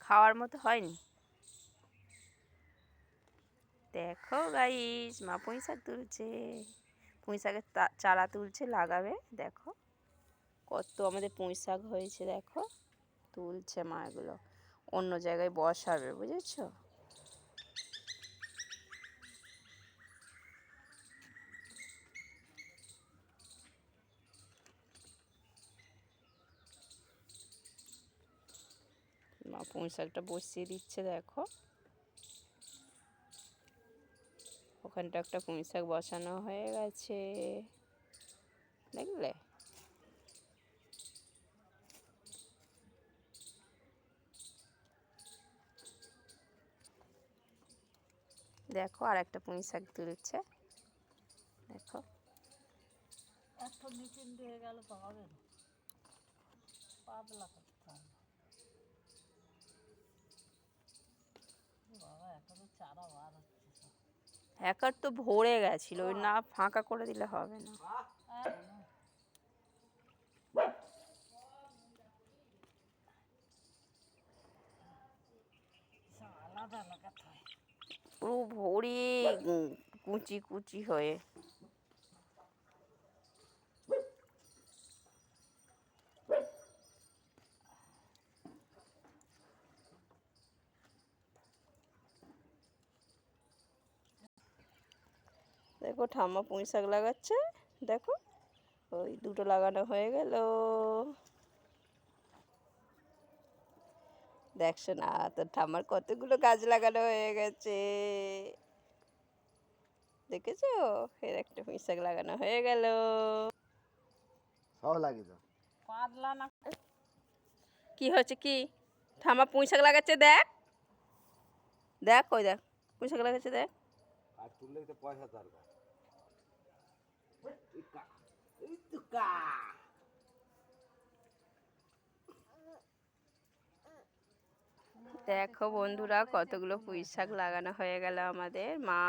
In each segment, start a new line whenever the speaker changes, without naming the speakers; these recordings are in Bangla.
খাওয়ার মতো হয়নি। দেখো গাইস মা পুঁই শাক তুলছে। পুঁই শাকের চারা তুলছে, লাগাবে, দেখো। কত আমাদের পুঁই শাক হয়েছে, দেখো। তুলছে মা এগুলো। অন্য জায়গায় বসাবে, বুঝেছ? পুঁই শাকটা বসিয়ে দিচ্ছে, দেখো। ওখানটা একটা পুঁই শাক বসানো হয়ে গেছে। দেখলে? দেখো আর একটা পুঁই শাক তুলছে। দেখো।
এত মিটিং দিয়ে গেল তো হবে না। পাতলা
হ্যাকার তো ভরে গেছিল, ওই না ফাঁকা করে দিলে হবে না। পুরো ভরে কুচি কুচি হয়ে। দেখো ঠাম্মা পুঁই শাক লাগাচ্ছে দেখো। ওই দুটো লাগানো হয়ে গেল। দেখছ না তোর ঠাম্মার কতগুলো গাছ লাগানো হয়ে গেছে। দেখেছ? এর একটা পুঁই শাক লাগানো হয়ে গেল।
সব লাগি
পাতলা না।
কি হচ্ছে কি? ঠাম্মা পুঁই শাক লাগাচ্ছে দেখ। দেখ ওই দেখ। পুঁই শাক লাগাচ্ছে দেখ।
আর তুললে তো পয়সা দরকার।
দেখো বন্ধুরা কতগুলো পুঁই শাক লাগানো হয়ে গেল আমাদের। মা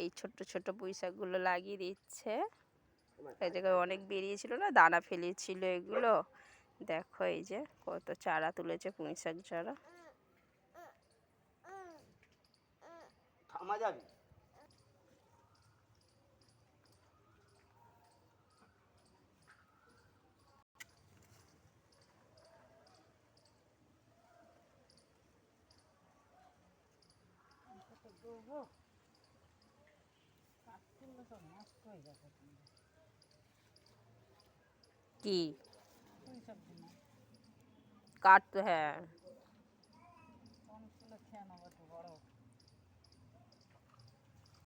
এই ছোট্ট ছোট্ট পুঁই শাকগুলো লাগিয়ে দিচ্ছে। এই জায়গায় অনেক বেরিয়েছিল না দানা ফেলেছিল এগুলো। দেখো এই যে কত চারা তুলেছে পুঁই শাক চারা
থামা যাবি?
তো দেবো কাঠ করলে তো নষ্ট হয়ে যাবে
কি
ওই সব দিন
কাট হ্যাঁ
কম তুলে খেয়ে নেব একটু বড় হোক।